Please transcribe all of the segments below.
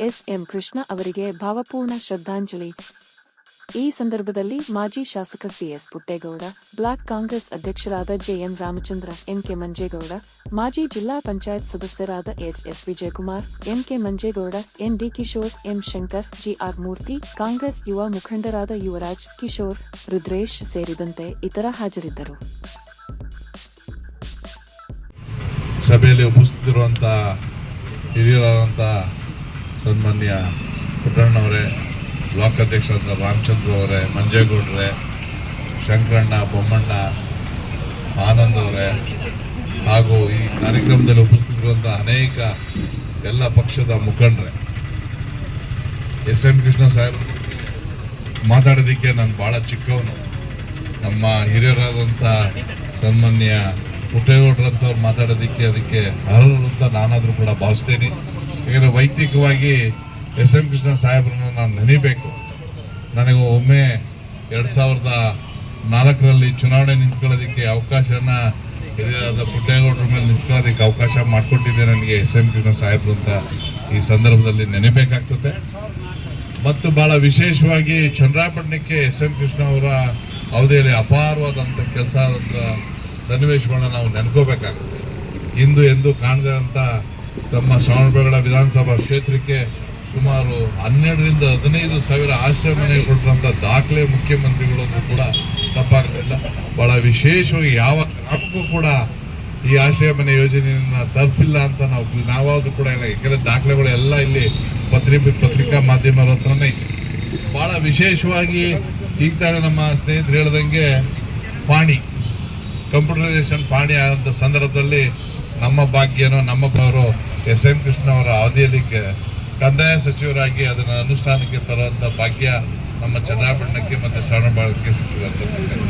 S. M. Krishna ಅವರಿಗೆ ಭಾವಪೂರ್ಣ ಶ್ರದ್ಧಾಂಜಲಿ. ಈ ಸಂದರ್ಭದಲ್ಲಿ ಮಾಜಿ ಶಾಸಕ ಸಿಎಸ್ ಪುಟ್ಟೇಗೌಡ, ಬ್ಲಾಕ್ ಕಾಂಗ್ರೆಸ್ ಅಧ್ಯಕ್ಷರಾದ ಜೆಎಂ ರಾಮಚಂದ್ರ ಎಂಕೆ ಮಂಜೇಗೌಡ, ಮಾಜಿ ಜಿಲ್ಲಾ ಪಂಚಾಯತ್ ಸದಸ್ಯರಾದ H. S. Vijayakumar MK Manjegowda, N. D. Kishore, M. Shankar GR Murthy, Congress ಯುವ ಮುಖಂಡರಾದ ಯುವರಾಜ್, ಕಿಶೋರ್, ರುದ್ರೇಶ್ ಸೇರಿದಂತೆ ಇತರ ಹಾಜರಿದ್ದರು. ಸಭೆಯಲ್ಲಿ ಉಪಸ್ಥಿತಿರುವಂತಹ ಹಿರಿಯರಾದಂಥ ಸನ್ಮಾನ್ಯ ಪುಟ್ಟಣ್ಣವರೇ ಬ್ಲಾಕ್ ಅಧ್ಯಕ್ಷರಾದ ರಾಮಚಂದ್ರ ಅವರೇ, ಮಂಜೇಗೌಡ್ರೆ, ಶಂಕರಣ್ಣ, ಬೊಮ್ಮಣ್ಣ, ಆನಂದ್ ಅವರೇ, ಹಾಗೂ ಈ ಕಾರ್ಯಕ್ರಮದಲ್ಲಿ ಉಪಸ್ಥಿತರಿರುವಂಥ ಅನೇಕ ಎಲ್ಲ ಪಕ್ಷದ ಮುಖಂಡ್ರೆ. ಎಸ್ ಎಂ ಕೃಷ್ಣ ಸಾಹೇಬ್ ಮಾತಾಡೋದಕ್ಕೆ ನಾನು ಭಾಳ ಚಿಕ್ಕವನು. ನಮ್ಮ ಹಿರಿಯರಾದಂಥ ಸನ್ಮಾನ್ಯ ಪುಟ್ಟೇಗೌಡ್ರಂಥವ್ರು ಮಾತಾಡೋದಕ್ಕೆ ಅದಕ್ಕೆ ಅರ್ಹರು ಅಂತ ನಾನಾದರೂ ಕೂಡ ಭಾವಿಸ್ತೇನೆ. ಯಾಕಂದರೆ ವೈಯಕ್ತಿಕವಾಗಿ ಎಸ್ ಎಂ ಕೃಷ್ಣ ಸಾಹೇಬ್ರನ್ನ ನಾನು ನೆನೀಬೇಕು. ನನಗೆ ಒಮ್ಮೆ ಎರಡು ಸಾವಿರದ ನಾಲ್ಕರಲ್ಲಿ ಚುನಾವಣೆ ನಿಂತ್ಕೊಳ್ಳೋದಕ್ಕೆ ಅವಕಾಶನ ಹಿರಿಯರಾದ ಪುಟ್ಟೇಗೌಡರ ಮೇಲೆ ನಿಂತ್ಕೊಳ್ಳೋದಕ್ಕೆ ಅವಕಾಶ ಮಾಡಿಕೊಟ್ಟಿದ್ದೆ ನನಗೆ ಎಸ್ ಎಂ ಕೃಷ್ಣ ಸಾಹೇಬ್ರು ಅಂತ ಈ ಸಂದರ್ಭದಲ್ಲಿ ನೆನಪೇಕಾಗ್ತದೆ ಮತ್ತು ಬಹಳ ವಿಶೇಷವಾಗಿ ಚಂದ್ರಾಪಟ್ಟಣಕ್ಕೆ ಎಸ್ ಎಂ ಕೃಷ್ಣ ಅವರ ಅವಧಿಯಲ್ಲಿ ಅಪಾರವಾದಂಥ ಕೆಲಸ ಆದಂಥ ಸನ್ನಿವೇಶಗಳನ್ನ ನಾವು ನೆನ್ಕೋಬೇಕಾಗ್ತದೆ ಇಂದು ಎಂದು ಕಾಣದಂಥ ತಮ್ಮ ಶ್ರವಣಬೆಳಗೊಳ ವಿಧಾನಸಭಾ ಕ್ಷೇತ್ರಕ್ಕೆ ಸುಮಾರು ಹನ್ನೆರಡರಿಂದ ಹದಿನೈದು ಸಾವಿರ ಆಶ್ರಯ ಮನೆ ಕೊಟ್ಟಿರುವಂಥ ದಾಖಲೆ ಮುಖ್ಯಮಂತ್ರಿಗಳು ಕೂಡ ತಪ್ಪಾಗಲಿಲ್ಲ ಬಹಳ ವಿಶೇಷವಾಗಿ ಯಾವ ಗ್ರಾಮಕ್ಕೂ ಕೂಡ ಈ ಆಶ್ರಯ ಮನೆ ಯೋಜನೆಯನ್ನ ತಲುಪಿಲ್ಲ ಅಂತ ನಾವು ನಾವಾದ್ರು ಕೂಡ ಇಲ್ಲ. ಯಾಕೆಂದರೆ ದಾಖಲೆಗಳು ಎಲ್ಲ ಇಲ್ಲಿ ಪತ್ರಿಕೆ ಪತ್ರಿಕಾ ಮಾಧ್ಯಮದ ಹತ್ರನೇ ಭಾಳ ವಿಶೇಷವಾಗಿ ಈಗ ತಾನೇ ನಮ್ಮ ಸ್ನೇಹಿತರು ಹೇಳ್ದಂಗೆ ಪಾಣಿ, ಕಂಪ್ಯೂಟರೈಸೇಷನ್ ಪಾಣಿ ಆದಂಥ ಸಂದರ್ಭದಲ್ಲಿ ನಮ್ಮ ಭಾಗ್ಯನೋ, ನಮ್ಮ ಬವರು ಎಸ್ ಎಂ ಕೃಷ್ಣ ಅವರ ಅವಧಿಯಲ್ಲಿ ಕಂದಾಯ ಸಚಿವರಾಗಿ ಅದನ್ನು ಅನುಷ್ಠಾನಕ್ಕೆ ತರುವಂಥ ಭಾಗ್ಯ ನಮ್ಮ ಚನ್ನಪಟ್ಟಣಕ್ಕೆ ಮತ್ತು ಶ್ರವಣಬಾಳಕ್ಕೆ ಸಿಕ್ಕಿದಂಥ ಸಂಗತಿ.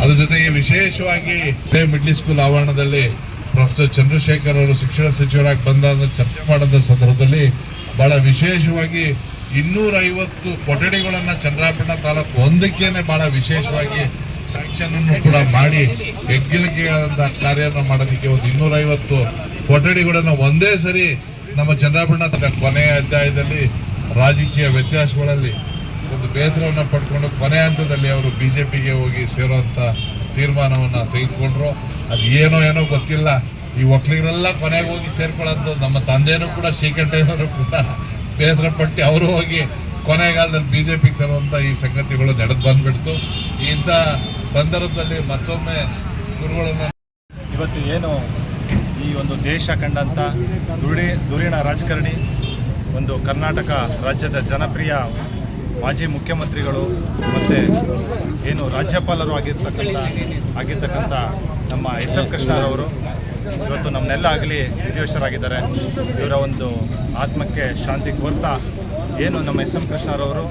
ಅದ್ರ ಜೊತೆಗೆ ವಿಶೇಷವಾಗಿ ಮಿಡ್ಲಿ ಸ್ಕೂಲ್ ಆವರಣದಲ್ಲಿ ಪ್ರೊಫೆಸರ್ ಚಂದ್ರಶೇಖರ್ ಅವರು ಶಿಕ್ಷಣ ಸಚಿವರಾಗಿ ಬಂದ ಚರ್ಚೆ ಮಾಡಿದ ಸಂದರ್ಭದಲ್ಲಿ ಬಹಳ ವಿಶೇಷವಾಗಿ ಇನ್ನೂರ ಐವತ್ತು ಕೊಠಡಿಗಳನ್ನ ಚಂದ್ರಾಪಟ್ಟಣ ತಾಲೂಕು ಒಂದಕ್ಕೇನೆ ಬಹಳ ವಿಶೇಷವಾಗಿ ಸ್ಯಾಂಕ್ಷನ್ ಅನ್ನು ಕೂಡ ಮಾಡಿ ಹೆಗ್ಗಳಿಕೆಯಾದಂಥ ಕಾರ್ಯವನ್ನು ಮಾಡೋದಕ್ಕೆ ಒಂದು ಇನ್ನೂರೈವತ್ತು ಕೊಠಡಿಗಳನ್ನ ಒಂದೇ ಸರಿ ನಮ್ಮ ಚಂದ್ರಾಪಟ್ಟಣ ತನ್ನ ಕೊನೆಯ ಅಧ್ಯಾಯದಲ್ಲಿ ರಾಜಕೀಯ ವ್ಯತ್ಯಾಸಗಳಲ್ಲಿ ಒಂದು ಬೇಸರವನ್ನು ಪಡ್ಕೊಂಡು ಕೊನೆ ಹಂತದಲ್ಲಿ ಅವರು ಬಿಜೆಪಿಗೆ ಹೋಗಿ ಸೇರುವಂತ ತೀರ್ಮಾನವನ್ನು ತೆಗೆದುಕೊಂಡ್ರು. ಅದು ಏನೋ ಏನೋ ಗೊತ್ತಿಲ್ಲ. ಈ ಒಕ್ಕಲಿಗರೆಲ್ಲ ಕೊನೆಗೆ ಹೋಗಿ ಸೇರ್ಕೊಳ್ಳೋದು ನಮ್ಮ ತಂದೆಯೂ ಕೂಡ ಶ್ರೀಕಂಠಯ್ಯನವರು ಕೂಡ ಬೇಸರ ಪಟ್ಟು ಅವರು ಹೋಗಿ ಕೊನೆಗಾಲದಲ್ಲಿ ಬಿಜೆಪಿಗೆ ತರುವಂತ ಈ ಸಂಗತಿಗಳು ನಡೆದು ಬಂದ್ಬಿಡ್ತು. ಇಂಥ ಸಂದರ್ಭದಲ್ಲಿ ಮತ್ತೊಮ್ಮೆ ಗುರುಗಳನ್ನು ಇವತ್ತು ಏನು ಈ ಒಂದು ದೇಶ ಕಂಡಂಥ ದುಡಿ ಧುರೀಣ ರಾಜಕಾರಣಿ, ಒಂದು ಕರ್ನಾಟಕ ರಾಜ್ಯದ ಜನಪ್ರಿಯ ಮಾಜಿ ಮುಖ್ಯಮಂತ್ರಿಗಳು, ಮತ್ತು ಏನು ರಾಜ್ಯಪಾಲರು ಆಗಿರ್ತಕ್ಕಂಥ ಆಗಿರ್ತಕ್ಕಂಥ ನಮ್ಮ ಎಸ್ ಎಂ ಕೃಷ್ಣರವರು ಇವತ್ತು ನಮ್ಮನ್ನೆಲ್ಲ ಆಗಲಿ ವಿಧಿವಶರಾಗಿದ್ದಾರೆ ಇವರ ಒಂದು ಆತ್ಮಕ್ಕೆ ಶಾಂತಿ ಕೋರ್ತಾ ಏನು ನಮ್ಮ ಎಸ್ ಎಂ ಕೃಷ್ಣರವರು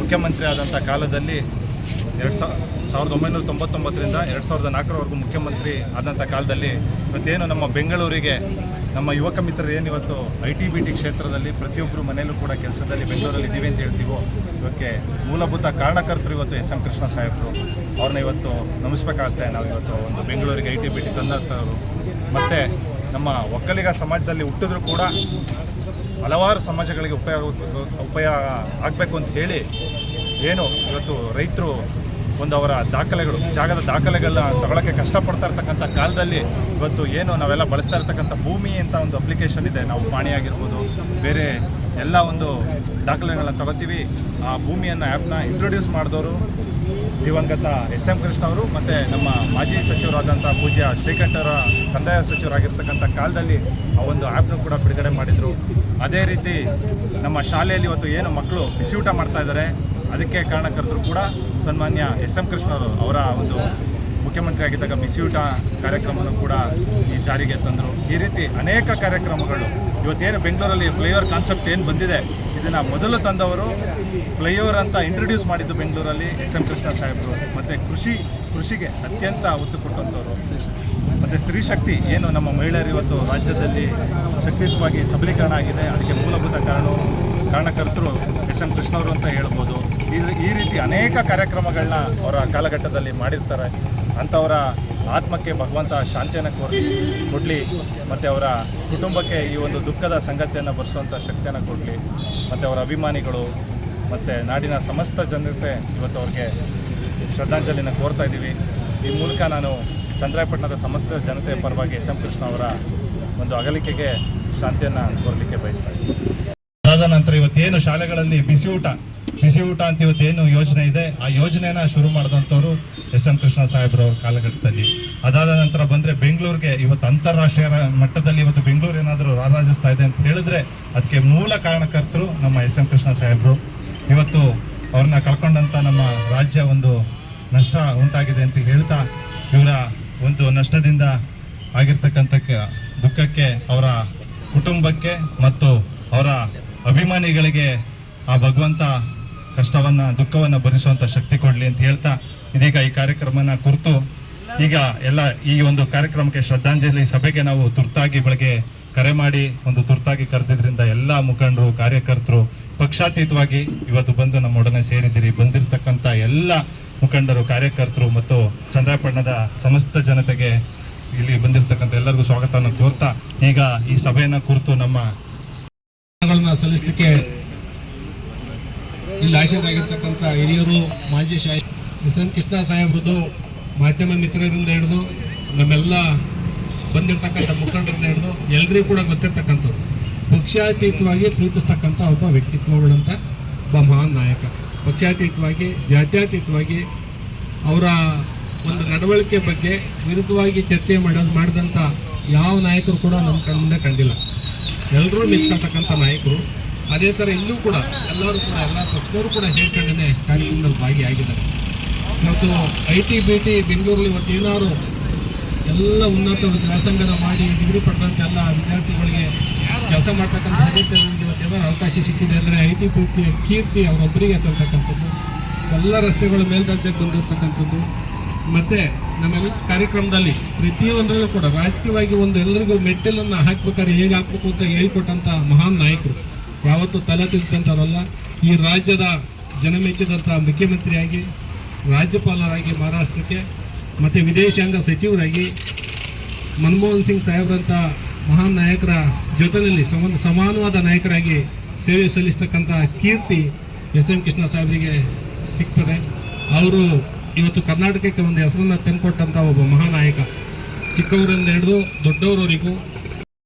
ಮುಖ್ಯಮಂತ್ರಿ ಆದಂಥ ಕಾಲದಲ್ಲಿ ಎರಡು ಸಾ ಸಾವಿರದ ಒಂಬೈನೂರ ತೊಂಬತ್ತೊಂಬತ್ತರಿಂದ ಎರಡು ಸಾವಿರದ ನಾಲ್ಕರವರೆಗೂ ಮುಖ್ಯಮಂತ್ರಿ ಆದಂಥ ಕಾಲದಲ್ಲಿ ಇವತ್ತೇನು ನಮ್ಮ ಬೆಂಗಳೂರಿಗೆ ನಮ್ಮ ಯುವಕ ಮಿತ್ರರು ಏನು ಇವತ್ತು ಐ ಟಿ ಬಿ ಟಿ ಕ್ಷೇತ್ರದಲ್ಲಿ ಪ್ರತಿಯೊಬ್ಬರು ಮನೆಯಲ್ಲೂ ಕೂಡ ಕೆಲಸದಲ್ಲಿ ಬೆಂಗಳೂರಲ್ಲಿ ಇದ್ದೀವಿ ಅಂತ ಹೇಳ್ತೀವೋ, ಇವಕ್ಕೆ ಮೂಲಭೂತ ಕಾರಣಕರ್ತರು ಇವತ್ತು ಎಸ್ ಎಂ ಕೃಷ್ಣ ಸಾಹೇಬರು. ಅವ್ರನ್ನ ಇವತ್ತು ನಮಿಸ್ಬೇಕಾಗುತ್ತೆ. ನಾವು ಇವತ್ತು ಒಂದು ಬೆಂಗಳೂರಿಗೆ ಐ ಟಿ ಬಿ ಟಿ ತಂದಂಥವ್ರು ಮತ್ತು ನಮ್ಮ ಒಕ್ಕಲಿಗ ಸಮಾಜದಲ್ಲಿ ಹುಟ್ಟಿದ್ರು ಕೂಡ ಹಲವಾರು ಸಮಾಜಗಳಿಗೆ ಉಪಯೋಗ ಉಪಯೋಗ ಆಗಬೇಕು ಅಂತ ಹೇಳಿ ಏನು ಇವತ್ತು ರೈತರು ಒಂದು ಅವರ ದಾಖಲೆಗಳು, ಜಾಗದ ದಾಖಲೆಗಳನ್ನ ತಗೊಳ್ಳೋಕ್ಕೆ ಕಷ್ಟಪಡ್ತಾ ಇರ್ತಕ್ಕಂಥ ಕಾಲದಲ್ಲಿ ಇವತ್ತು ಏನು ನಾವೆಲ್ಲ ಬಳಸ್ತಾ ಇರ್ತಕ್ಕಂಥ ಭೂಮಿ ಅಂತ ಒಂದು ಅಪ್ಲಿಕೇಶನ್ ಇದೆ. ನಾವು ಪಾಣಿ ಆಗಿರ್ಬೋದು, ಬೇರೆ ಎಲ್ಲ ಒಂದು ದಾಖಲೆಗಳನ್ನ ತಗೋತೀವಿ. ಆ ಭೂಮಿಯನ್ನು ಆ್ಯಪ್ನ ಇಂಟ್ರೊಡ್ಯೂಸ್ ಮಾಡಿದವರು ದಿವಂಗತ ಎಸ್ ಎಂ ಕೃಷ್ಣ ಅವರು ಮತ್ತು ನಮ್ಮ ಮಾಜಿ ಸಚಿವರಾದಂಥ ಪೂಜ್ಯ ಶ್ರೀಕಂಠರ ಕಂದಾಯ ಸಚಿವರಾಗಿರ್ತಕ್ಕಂಥ ಕಾಲದಲ್ಲಿ ಆ ಒಂದು ಆ್ಯಪ್ನು ಕೂಡ ಬಿಡುಗಡೆ ಮಾಡಿದರು. ಅದೇ ರೀತಿ ನಮ್ಮ ಶಾಲೆಯಲ್ಲಿ ಇವತ್ತು ಏನು ಮಕ್ಕಳು ಬಿಸಿಯೂಟ ಮಾಡ್ತಾ ಇದ್ದಾರೆ, ಅದಕ್ಕೆ ಕಾರಣಕರ್ತರು ಕೂಡ ಸನ್ಮಾನ್ಯ ಎಸ್ ಎಂ ಕೃಷ್ಣವರು ಅವರ ಒಂದು ಮುಖ್ಯಮಂತ್ರಿ ಆಗಿದ್ದಾಗ ಬಿಸಿಯೂಟ ಕಾರ್ಯಕ್ರಮವನ್ನು ಕೂಡ ಈ ಜಾರಿಗೆ ತಂದರು. ಈ ರೀತಿ ಅನೇಕ ಕಾರ್ಯಕ್ರಮಗಳು. ಇವತ್ತೇನು ಬೆಂಗಳೂರಲ್ಲಿ ಫ್ಲೈಓವರ್ ಕಾನ್ಸೆಪ್ಟ್ ಏನು ಬಂದಿದೆ, ಇದನ್ನು ಮೊದಲು ತಂದವರು ಫ್ಲೈಓವರ್ ಅಂತ ಇಂಟ್ರೊಡ್ಯೂಸ್ ಮಾಡಿದ್ದು ಬೆಂಗಳೂರಲ್ಲಿ ಎಸ್ ಎಂ ಕೃಷ್ಣ ಸಾಹೇಬರು. ಮತ್ತು ಕೃಷಿ, ಕೃಷಿಗೆ ಅತ್ಯಂತ ಒತ್ತು ಕೊಟ್ಟಂಥವ್ರು. ಮತ್ತು ಸ್ತ್ರೀ ಶಕ್ತಿ ಏನು ನಮ್ಮ ಮಹಿಳೆಯರು ಇವತ್ತು ರಾಜ್ಯದಲ್ಲಿ ಶಕ್ತಿಯುತವಾಗಿ ಸಬಲೀಕರಣ ಆಗಿದೆ. ಅದಕ್ಕೆ ಮೂಲಭೂತ ಕಾರಣ ಕಾರಣಕರ್ತರು ಎಸ್ ಎಂ ಕೃಷ್ಣವರು ಅಂತ ಹೇಳ್ಬೋದು. ಈ ರೀತಿ ಅನೇಕ ಕಾರ್ಯಕ್ರಮಗಳನ್ನ ಅವರ ಕಾಲಘಟ್ಟದಲ್ಲಿ ಮಾಡಿರ್ತಾರೆ. ಅಂಥವರ ಆತ್ಮಕ್ಕೆ ಭಗವಂತ ಶಾಂತಿಯನ್ನು ಕೊಡಲಿ ಕೊಡಲಿ, ಮತ್ತು ಅವರ ಕುಟುಂಬಕ್ಕೆ ಈ ಒಂದು ದುಃಖದ ಸಂಗತಿಯನ್ನು ಬರೆಸುವಂಥ ಶಕ್ತಿಯನ್ನು ಕೊಡಲಿ, ಮತ್ತು ಅವರ ಅಭಿಮಾನಿಗಳು, ಮತ್ತು ನಾಡಿನ ಸಮಸ್ತ ಜನತೆ ಇವತ್ತು ಅವ್ರಿಗೆ ಶ್ರದ್ಧಾಂಜಲಿನ ಕೋರ್ತಾ ಇದ್ದೀವಿ. ಈ ಮೂಲಕ ನಾನು ಚಂದ್ರಾಯಪಟ್ಟಣದ ಸಮಸ್ತ ಜನತೆಯ ಪರವಾಗಿ ಎಸ್ ಎಂ ಕೃಷ್ಣ ಅವರ ಒಂದು ಅಗಲಿಕೆಗೆ ಶಾಂತಿಯನ್ನು ಕೋರಲಿಕ್ಕೆ ಬಯಸ್ತಾ ಇದ್ದೀನಿ. ಅದಾದ ನಂತರ ಇವತ್ತೇನು ಶಾಲೆಗಳಲ್ಲಿ ಬಿಸಿ ಊಟ? ಬಿಸಿ ಊಟ ಅಂತ ಇವತ್ತೇನು ಯೋಜನೆ ಇದೆ? ಆ ಯೋಜನೆನ ಶುರು ಮಾಡಿದಂಥವ್ರು ಎಸ್ ಎಂ ಕೃಷ್ಣ ಸಾಹೇಬ್ರವ್ರ ಕಾಲಘಟ್ಟದಲ್ಲಿ. ಅದಾದ ನಂತರ ಬಂದರೆ ಬೆಂಗಳೂರಿಗೆ ಇವತ್ತು ಅಂತಾರಾಷ್ಟ್ರೀಯ ಮಟ್ಟದಲ್ಲಿ ಇವತ್ತು ಬೆಂಗಳೂರು ಏನಾದರೂ ರಾರಾಜಿಸ್ತಾ ಇದೆ ಅಂತ ಹೇಳಿದ್ರೆ ಅದಕ್ಕೆ ಮೂಲ ಕಾರಣಕರ್ತರು ನಮ್ಮ ಎಸ್ ಎಂ ಕೃಷ್ಣ ಸಾಹೇಬ್ರು. ಇವತ್ತು ಅವ್ರನ್ನ ಕಳ್ಕೊಂಡಂತ ನಮ್ಮ ರಾಜ್ಯ ಒಂದು ನಷ್ಟ ಉಂಟಾಗಿದೆ ಅಂತ ಹೇಳ್ತಾ ಇವರ ಒಂದು ನಷ್ಟದಿಂದ ಆಗಿರ್ತಕ್ಕಂಥ ದುಃಖಕ್ಕೆ ಅವರ ಕುಟುಂಬಕ್ಕೆ ಮತ್ತು ಅವರ ಅಭಿಮಾನಿಗಳಿಗೆ ಆ ಭಗವಂತ ಕಷ್ಟವನ್ನ, ದುಃಖವನ್ನ ಭರಿಸುವಂಥ ಶಕ್ತಿ ಕೊಡಲಿ ಅಂತ ಹೇಳ್ತಾ ಇದೀಗ ಈ ಕಾರ್ಯಕ್ರಮನ ಕುರಿತು ಈಗ ಎಲ್ಲ ಈ ಒಂದು ಕಾರ್ಯಕ್ರಮಕ್ಕೆ ಶ್ರದ್ಧಾಂಜಲಿ ಸಭೆಗೆ ನಾವು ತುರ್ತಾಗಿ ಬೆಳಗ್ಗೆ ಕರೆ ಮಾಡಿ ಒಂದು ತುರ್ತಾಗಿ ಕರೆದಿದ್ರಿಂದ ಎಲ್ಲ ಮುಖಂಡರು, ಕಾರ್ಯಕರ್ತರು ಪಕ್ಷಾತೀತವಾಗಿ ಇವತ್ತು ಬಂದು ನಮ್ಮೊಡನೆ ಸೇರಿದ್ದೀರಿ. ಬಂದಿರತಕ್ಕಂಥ ಎಲ್ಲ ಮುಖಂಡರು, ಕಾರ್ಯಕರ್ತರು ಮತ್ತು ಚಂದ್ರಪಟ್ಟಣದ ಸಮಸ್ತ ಜನತೆಗೆ ಇಲ್ಲಿ ಬಂದಿರತಕ್ಕಂಥ ಎಲ್ಲರಿಗೂ ಸ್ವಾಗತವನ್ನು ಕೋರ್ತಾ ಈಗ ಈ ಸಭೆಯನ್ನು ಕುರಿತು ನಮ್ಮ ಗಳನ್ನ ಸಲ್ಲಿಸಲಿಕ್ಕೆ ಇಲ್ಲಿ ಆಶೀರ್ವಾಗಿರ್ತಕ್ಕಂಥ ಹಿರಿಯರು, ಮಾಜಿ ಎಸ್ ಎನ್ ಕೃಷ್ಣ ಸಾಹೇಬ್ರದ್ದು ಮಾಧ್ಯಮ ಮಿತ್ರರಿಂದ ಹಿಡಿದು ನಮ್ಮೆಲ್ಲ ಬಂದಿರತಕ್ಕಂಥ ಮುಖಂಡರಿಂದ ಹಿಡಿದು ಎಲ್ರಿಗೂ ಕೂಡ ಗೊತ್ತಿರ್ತಕ್ಕಂಥವ್ರು ಪಕ್ಷಾತೀತವಾಗಿ ಪ್ರೀತಿಸ್ತಕ್ಕಂಥ ಒಬ್ಬ ವ್ಯಕ್ತಿತ್ವಗಳಂತ ಒಬ್ಬ ಮಹಾನ್ ನಾಯಕ. ಪಕ್ಷಾತೀತವಾಗಿ, ಜಾತ್ಯತೀತವಾಗಿ ಅವರ ಒಂದು ನಡವಳಿಕೆ ಬಗ್ಗೆ ವಿರುದ್ಧವಾಗಿ ಚರ್ಚೆ ಮಾಡೋದು ಮಾಡಿದಂಥ ಯಾವ ನಾಯಕರು ಕೂಡ ನಮ್ಮ ಕಣ್ಮುಂದೆ ಕಂಡಿಲ್ಲ. ಎಲ್ಲರೂ ಮೆಚ್ಕೊಳ್ತಕ್ಕಂಥ ನಾಯಕರು. ಅದೇ ಥರ ಇಲ್ಲೂ ಕೂಡ ಎಲ್ಲರೂ ಕೂಡ, ಎಲ್ಲ ಪಕ್ಷದವರು ಕೂಡ ಸೇರ್ಕೊಂಡೇ ಕಾರ್ಯಕ್ರಮದಲ್ಲಿ ಭಾಗಿಯಾಗಿದ್ದಾರೆ. ಮತ್ತು ಐ ಟಿ ಬಿ ಟಿ ಬೆಂಗಳೂರಲ್ಲಿ ಇವತ್ತು ಏನಾದ್ರು ಎಲ್ಲ ಉನ್ನತ ವ್ಯಾಸಂಗನ ಮಾಡಿ ಡಿಗ್ರಿ ಪಡೆದಂಥ ಎಲ್ಲ ವಿದ್ಯಾರ್ಥಿಗಳಿಗೆ ಕೆಲಸ ಮಾಡ್ತಕ್ಕಂಥ ಇವತ್ತು ಏನಾದ್ರು ಅವಕಾಶ ಸಿಕ್ಕಿದೆ ಅಂದರೆ ಐ ಟಿ ಬಿ ಟಿ ಕೀರ್ತಿ ಅವರೊಬ್ಬರಿಗೆ ಸಲ್ತಕ್ಕಂಥದ್ದು. ಎಲ್ಲ ರಸ್ತೆಗಳು ಮೇಲ್ದರ್ಜೆಗೆ ಬಂದಿರತಕ್ಕಂಥದ್ದು. ಮತ್ತೆ ನಮ್ಮೆಲ್ಲ ಕಾರ್ಯಕ್ರಮದಲ್ಲಿ ಪ್ರತಿಯೊಂದರಲ್ಲೂ ಕೂಡ ರಾಜಕೀಯವಾಗಿ ಒಂದು ಎಲ್ಲರಿಗೂ ಮೆಟ್ಟಲನ್ನು ಹಾಕ್ಬೇಕಾದ್ರೆ ಹೇಗೆ ಹಾಕ್ಬೇಕು ಅಂತ ಹೇಳ್ಕೊಟ್ಟಂಥ ಮಹಾನ್ ನಾಯಕರು. ಯಾವತ್ತೂ ತಲೆ ತಿಂತಂಥವರಲ್ಲ ಈ ರಾಜ್ಯದ ಜನಮೆಚ್ಚಿದಂಥ ಮುಖ್ಯಮಂತ್ರಿಯಾಗಿ, ರಾಜ್ಯಪಾಲರಾಗಿ ಮಹಾರಾಷ್ಟ್ರಕ್ಕೆ, ಮತ್ತು ವಿದೇಶಾಂಗ ಸಚಿವರಾಗಿ ಮನಮೋಹನ್ ಸಿಂಗ್ ಸಾಹೇಬ್ರಂಥ ಮಹಾನ್ ನಾಯಕರ ಜೊತೆಯಲ್ಲಿ ಸಮ, ಸಮಾನವಾದ ನಾಯಕರಾಗಿ ಸೇವೆ ಸಲ್ಲಿಸ್ತಕ್ಕಂಥ ಕೀರ್ತಿ ಎಸ್ ಎಂ ಕೃಷ್ಣ ಸಾಹೇಬರಿಗೆ ಸಿಗ್ತದೆ. ಅವರು ಇವತ್ತು ಕರ್ನಾಟಕಕ್ಕೆ ಒಂದು ಹೆಸರನ್ನು ತಂದುಕೊಟ್ಟಂಥ ಒಬ್ಬ ಮಹಾನಾಯಕ. ಚಿಕ್ಕವರಿಂದ ಹಿಡಿದು ದೊಡ್ಡವರವರೆಗೂ